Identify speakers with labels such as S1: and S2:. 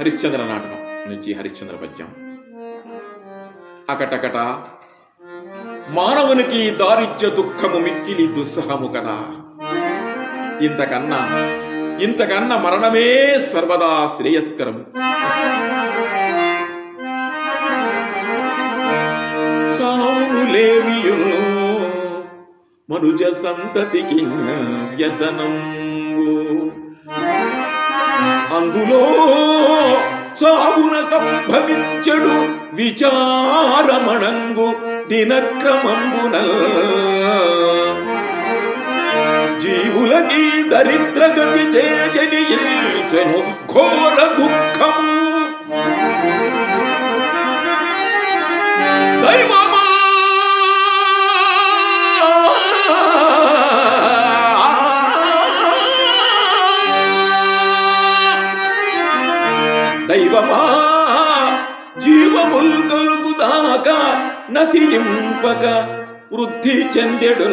S1: హరిశ్చంద్ర నాటకం నుంచి హరిశ్చంద్ర పద్యం. అకటకట మానవునికి దారిద్ర్య దుఃఖము మిక్కిలి దుస్సహము కదా. ఇంతకన్నా ఇంతకన్నా మరణమే సర్వదా శ్రేయస్కరము చావులేమియును మనుజ సంతతికి వ్యసనం అందులో సాగున సంభవించడు విచారమణంగు దినక్రమంబున జీవులకి దరిద్రగతి చేజని ఘోర దుఃఖము. దైవమా జీవమా? జీవముల్ కలుగుదాక నశింపక వృద్ధి చెందెడు